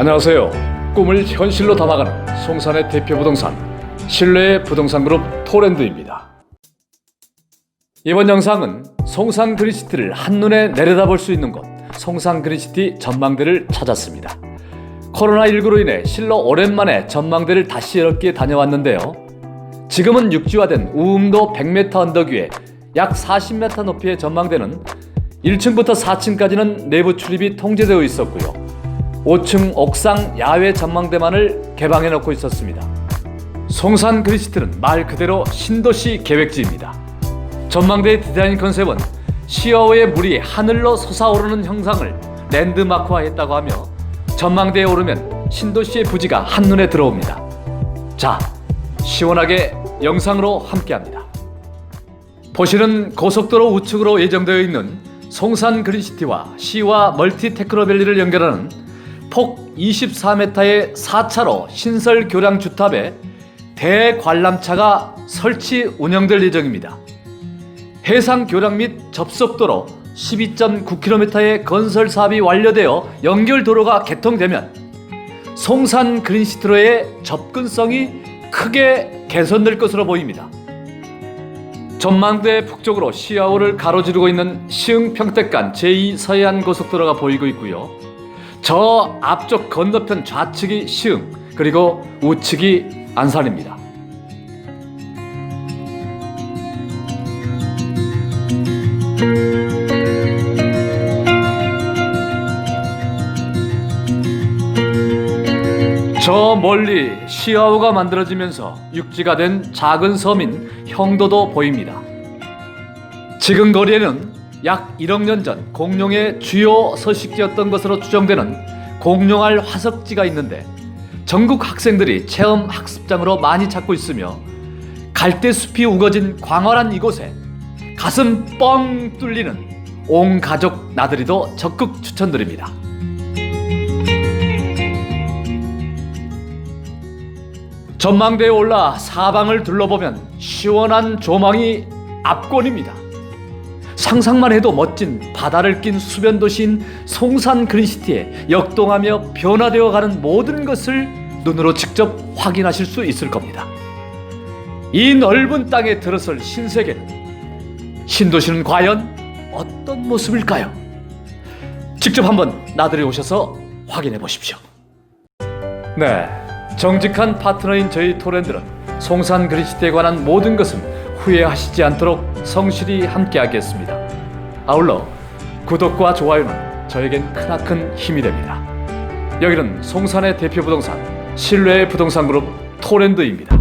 안녕하세요. 꿈을 현실로 담아가는 송산의 대표 부동산 신뢰의 부동산 그룹 토랜드입니다. 이번 영상은 송산 그린시티를 한눈에 내려다볼 수 있는 곳 송산 그린시티 전망대를 찾았습니다. 코로나19로 인해 실로 오랜만에 전망대를 다시 열었기에 다녀왔는데요. 지금은 육지화된 우음도 100m 언덕 위에 약 40m 높이의 전망대는 1층부터 4층까지는 내부 출입이 통제되어 있었고요. 5층 옥상 야외 전망대만을 개방해 놓고 있었습니다. 송산 그리시트는 말 그대로 신도시 계획지입니다. 전망대의 디자인 컨셉은 시어의 물이 하늘로 솟아오르는 형상을 랜드마크화했다고 하며 전망대에 오르면 신도시의 부지가 한눈에 들어옵니다. 자, 시원하게 영상으로 함께합니다. 보시는 고속도로 우측으로 예정되어 있는 송산 그린시티와 시와 멀티 테크노밸리를 연결하는 폭 24m의 4차로 신설 교량 주탑에 대관람차가 설치 운영될 예정입니다. 해상 교량 및 접속도로 12.9km의 건설 사업이 완료되어 연결 도로가 개통되면 송산 그린시티로의 접근성이 크게 개선될 것으로 보입니다. 전망대 북쪽으로 시아오를 가로지르고 있는 시흥평택간 제2 서해안 고속도로가 보이고 있고요. 저 앞쪽 건너편 좌측이 시흥 그리고 우측이 안산입니다. 저 멀리 시아오가 만들어지면서 육지가 된 작은 섬인 형도도 보입니다. 지금 거리에는 약 1억 년 전 공룡의 주요 서식지였던 것으로 추정되는 공룡알 화석지가 있는데 전국 학생들이 체험 학습장으로 많이 찾고 있으며 갈대 숲이 우거진 광활한 이곳에 가슴 뻥 뚫리는 온 가족 나들이도 적극 추천드립니다. 전망대에 올라 사방을 둘러보면 시원한 조망이 압권입니다. 상상만 해도 멋진 바다를 낀 수변 도시인 송산 그린시티에 역동하며 변화되어 가는 모든 것을 눈으로 직접 확인하실 수 있을 겁니다. 이 넓은 땅에 들어설 신세계는 신도시는 과연 어떤 모습일까요? 직접 한번 나들이 오셔서 확인해 보십시오. 네, 정직한 파트너인 저희 토렌들은 송산 그리시티에 관한 모든 것은 후회하시지 않도록 성실히 함께하겠습니다. 아울러 구독과 좋아요는 저에겐 크나큰 힘이 됩니다. 여기는 송산의 대표 부동산 신뢰의 부동산 그룹 토렌드입니다.